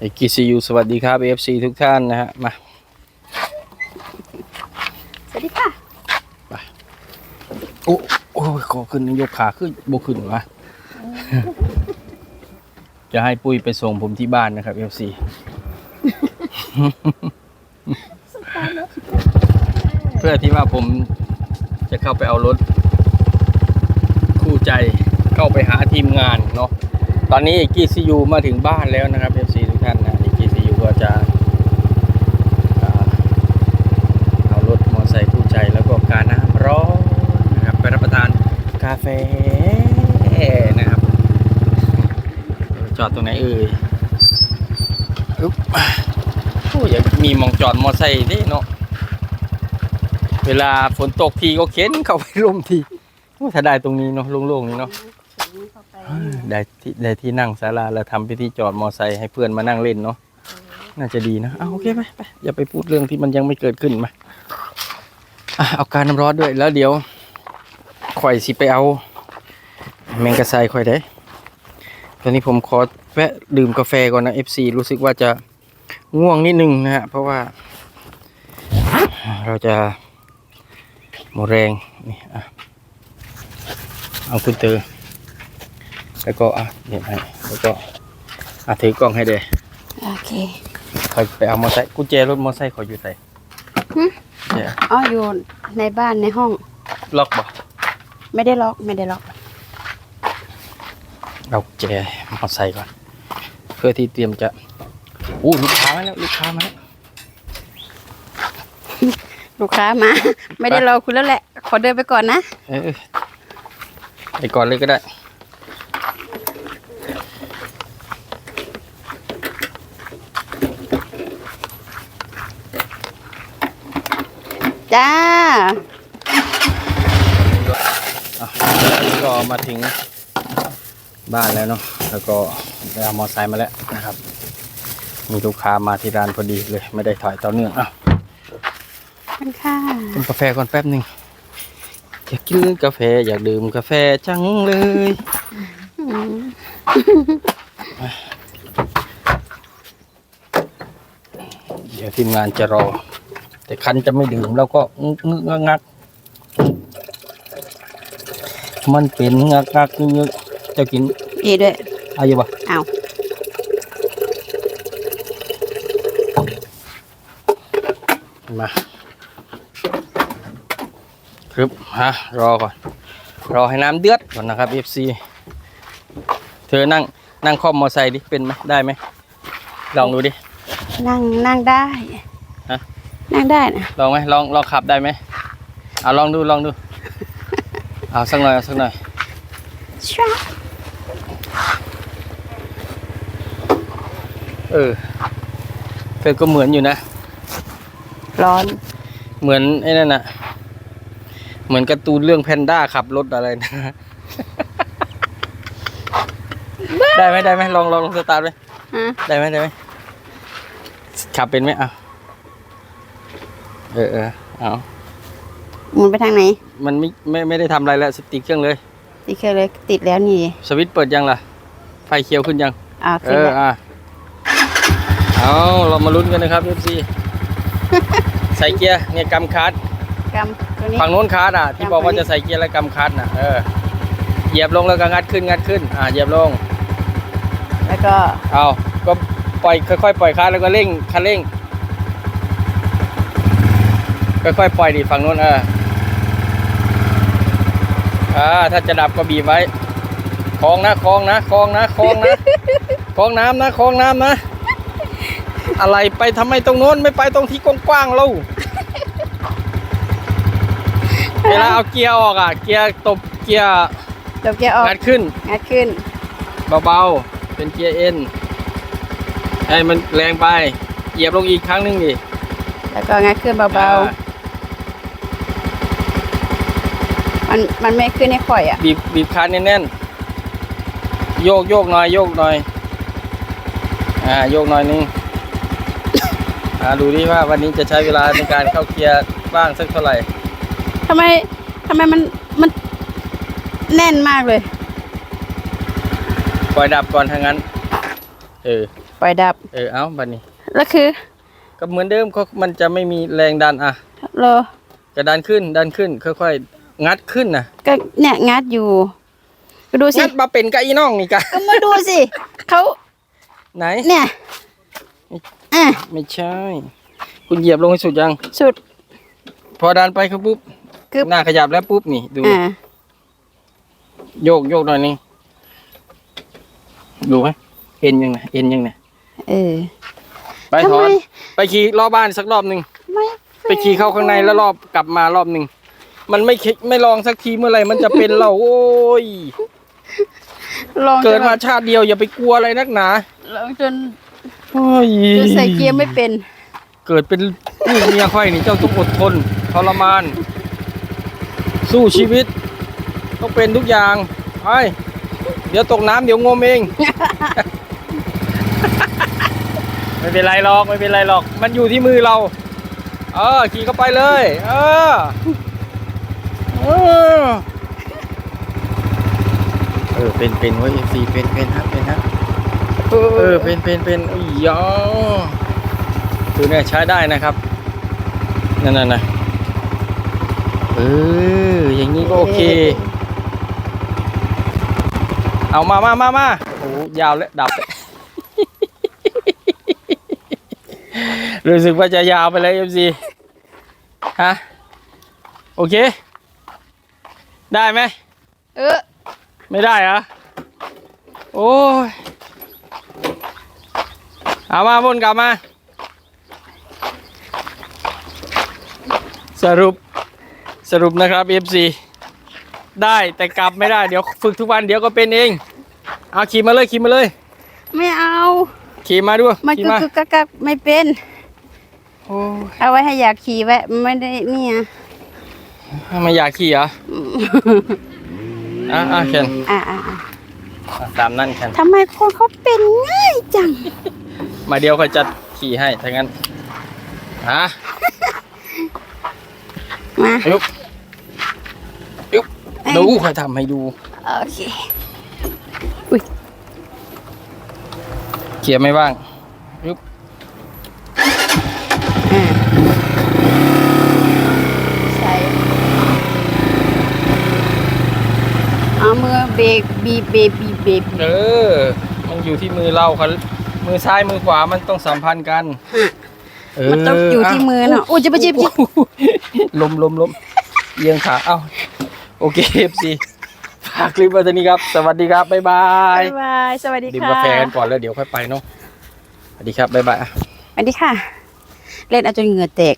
เอกิซียูสวัสดีครับ FC ทุกท่านนะฮะ มา สวัสดีค่ะโอ้โอ้ยขอขึ้นยกขาขึ้นบกขึ้นวะจะให้ปุ้ยไปส่งผมที่บ้านนะครับ FC เพื่อที่ว่าผมจะเข้าไปเอารถ คู่ใจเข้าไปหาทีมงานเนาะ ตอนนี้เอกีซียูมาถึงบ้านแล้วนะครับ FC ทุกท่านนะเอกีซียูก็จะเอารถมอเตอร์ไซค์คู่ใจแล้วก็การน้ำร้อนนะครับไปรับประทานกาแฟนะครับจอดตรงไหนเอ่ยอุ๊บโอ้ยมีมองจอดมอเตอร์ไซค์นี่เนาะเวลาฝนตกทีก็เข็นเข้าไปร่มทีถ้าได้ตรงนี้เนาะโล่งๆนี่เนาะ ได้ที่ได้ที่นั่งศาลาแล้วทำพิธีจอดมอไซค์ให้เพื่อนมานั่งเล่นเนาะน่าจะดีนะเอาโอเคไหมไปอย่าไปพูดเรื่องที่มันยังไม่เกิดขึ้นมาอะเอาการน้ำร้อนด้วยแล้วเดี๋ยวข่อยสิไปเอา แมงกะไซข่อยได้ตอนนี้ผมขอแวะดื่มกาแฟก่อนนะ FC รู้สึกว่าจะง่วงนิดนึงนะฮะเพราะว่า เราจะหมดแรงนี่อะเอาคุณเตอ แล้วก็อะเดี๋ยวให้แล้วก็อะถือกล้องให้เดยโอเคคอยไปเอามอไซค์กุญแจรถมอไซค์ขอยอยู่ใส่หึกุญแจอ๋ออยู่ในบ้านในห้องล็อกบ่ไม่ได้ล็อกไม่ได้ล็อกเอากุญแจมอไซค์ก่อนเพื่อที่เตรียมจะอู้ลูกค้ามาแล้วลูกค้ามาแล้วลูกค้ามา ไม่ได้รอคุณแล้วแหละ ขอเดินไปก่อนนะ เออไปก่อนเลยก็ได้ จ้า อะก็มาถึงบ้านแล้วเนาะแล้วก็ไปเอามอไซค์มาแล้วนะครับ มีลูกค้ามาที่ร้านพอดีเลย ไม่ได้ถ่ายต่อเนื่องอะขอบคุณค่ะกินกาแฟก่อนแป๊บหนึ่งอยากกินกาแฟอยากดื่มกาแฟจังเลยอืมเดี๋ยวทีมงานจะรอ แต่คันจะไม่ดื่มแล้วก็งึกงึกงักงัก มันเป็นงักงักงึกงึกเจะกินอีด้วยอะไรอยู่ปะเอามาครับฮะรอก่อน รอให้น้ำเดือดก่อนนะครับ FC เธอนั่งนั่งคล่อมมอไซค์ดิเป็นไหมได้ไหมลองดูดิ นั่งนั่งได้ฮะ นั่งได้นะลองไหมลองลองขับได้ไหมเอาลองดูลองดู เอาสักหน่อยเอาสักหน่อยช้าเออเธอก็เหมือนอยู่นะ ร้อน เหมือนไอ้นั่นน่ะ เหมือนการ์ตูนเรื่องแพนด้าขับรถอะไรนะ ได้ไหมได้ไหมลองลองลองสตาร์ทไหมฮะได้ไหมได้ไหมขับเป็นไหมอะ เออเออเอาหมุนไปทางไหนมันไม่ไม่ไม่ได้ทำอะไรแล้วสติกเครื่องเลย ติดเคยเลยติดแล้วนี่สวิตช์เปิดยังล่ะ ไฟเขียวขึ้นยัง อ่าเอขึ้นอแล้วอะเอาเรามาลุ้นกันนะครับ FC ใส่เกียร์เนี่ยกำคัด กำตัวนี้ ฝั่งโน้นคัดอะที่กำบอกว่าตัวนี้จะใส่เกียร์แล้วกำคัดน่ะเออเหยียบลงแล้วก็งัดขึ้นงัดขึ้นอ่าเหยียบลงแล้วก็เอาก็ปล่อยค่อยๆปล่อยคัดแล้วก็เร่งคันเร่ง ค่อยๆปล่อยดิฝั่งโน้นเอออ่าถ้าจะดับก็บีบไว้คลองนะคลองนะคลองนะคลองนะคลองน้ำนะคลองน้ำนะ อะไรไปทำไมตรงโน้นไม่ไปตรงที่กว้างๆเล่าเวลาเอาเกียร์ออกอะ เกียร์ตบเกียร์จบเกียร์ออกงัดขึ้นงัดขึ้นเบาๆเป็นเกียร์เอ็นให้มันแรงไปเหยียบลงอีกครั้งหนึงดิแล้วก็งัดขึ้นเบาอ่ๆ มันมันไม่ขึ้นให้ข่อยอะ บีบบีบคันแน่นๆ โยกโยกหน่อยโยกหน่อย อ่าโยกหน่อยนึง อ่าดูดิว่าวันนี้จะใช้เวลาในการเข้าเกียร์บ้างสักเท่าไหร่ ทำไมทำไมมันมันแน่นมากเลย ปล่อยดับก่อนถ้างั้น เออ ปล่อยดับ เออเอาบัดนี้ แล้วคือก็เหมือนเดิมเขามันจะไม่มีแรงดันอะรอ จะดันขึ้นดันขึ้น ค่อยๆ งัดขึ้นนะก็เนี่ยงัดอยู่ก็ดูสิงัดมาเป็นกะอีน้องนี่กะก็มาดูสิเขาไหนเนี่ยอะไม่ใช่ คุณเหยียบลงให้สุดยังสุด พอดันไปครับปุ๊บกึบหน้าขยับแล้วปุ๊บนี่ดูอ่าโยกโยกหน่อยนึงดูไหมเอ็นยังไงเอ็นยังไงเออไปทำถอไมนไปขี่รอบบ้านสักรอบหนึ่งไม่ไปขี่เข้าข้างในแล้วรอบกลับมารอบหนึ่ง มันไม่คิดไม่ลองสักทีเมื่อไหร่มันจะเป็นเราโอ้ย ลองเกิดจนมาชาติเดียวอย่าไปกลัวอะไรนักหนาลองจนโอ้ยจนใส่เกียร์ไม่เป็นเกิดเป็นลูกเมียค่อยนี่เจ้าต้องอดทนทรมาน สู้ชีวิต ต้องเป็นทุกอย่างไปเดี๋ยวตกน้ำเดี๋ยวงมเอง ไม่เป็นไรหรอกไม่เป็นไรหรอก มันอยู่ที่มือเรา เออขี่เข้าไปเลย เออ เออเออเป็นเป็นเว้ยสี่เป็นเป็นฮะเป็นฮะเอเออเป็นเป็นเป็นอุ้ยยอคือเนี่ยใช้ได้นะครับนั่นน่ะนะเอออย่างนี้ก็โอเค เอามามามามาโอ้ยาวแล้วดับรู้สึกว่าจะยาวไปเลยเอฟซีฮะ โอเค ได้ไหม เออไม่ได้เหรอ โอ้ย เอามาวนกลับมา สรุป สรุปนะครับ FC ได้แต่กลับไม่ได้ เดี๋ยวฝึกทุกวันเดี๋ยวก็เป็นเอง เอาขี่มาเลยขี่มาเลย ไม่เอาขี่มาด้วยมันขี่กึกมากึกกักกักไม่เป็น โอ้ยเอาไว้ให้อยากขี่ไว้ไม่ได้เนี่ยทำ ไมอยากขี่เหรอ อะอะแคนอ่าอ่าอ่าอะตามนั่นแคนทำไมคนเขาเป็นง่ายจัง มาเดียวค่อยจัดขี่ให้ถ้างั้นฮะมายุบยุบดูค่อยทำให้ดู โอเคเขียร์ไม่บ้างยุบ อ่าใส่ เอามือเบรกบีบเบรกบีบเบรกเออ มันอยู่ที่มือเราครับมือซ้ายมือขวามันต้องสัมพันธ์กันเมันต้องอยู่ที่มือเนาะโอ้ยจะไปจิบจิบลมลมลมเอียงขาเอ้าโอเคเอฟซีฝากคลิปไว้เท่านี้ครับ สวัสดีครับ บ๊ายบาย บ๊ายบาย สวัสดีดื่มค่ะกาแฟกันก่อนแล้วเดี๋ยวค่อยไปเนาะ สวัสดีครับ บ๊ายบาย สวัสดีค่ะ เล่นเอาจนเหงื่อแตก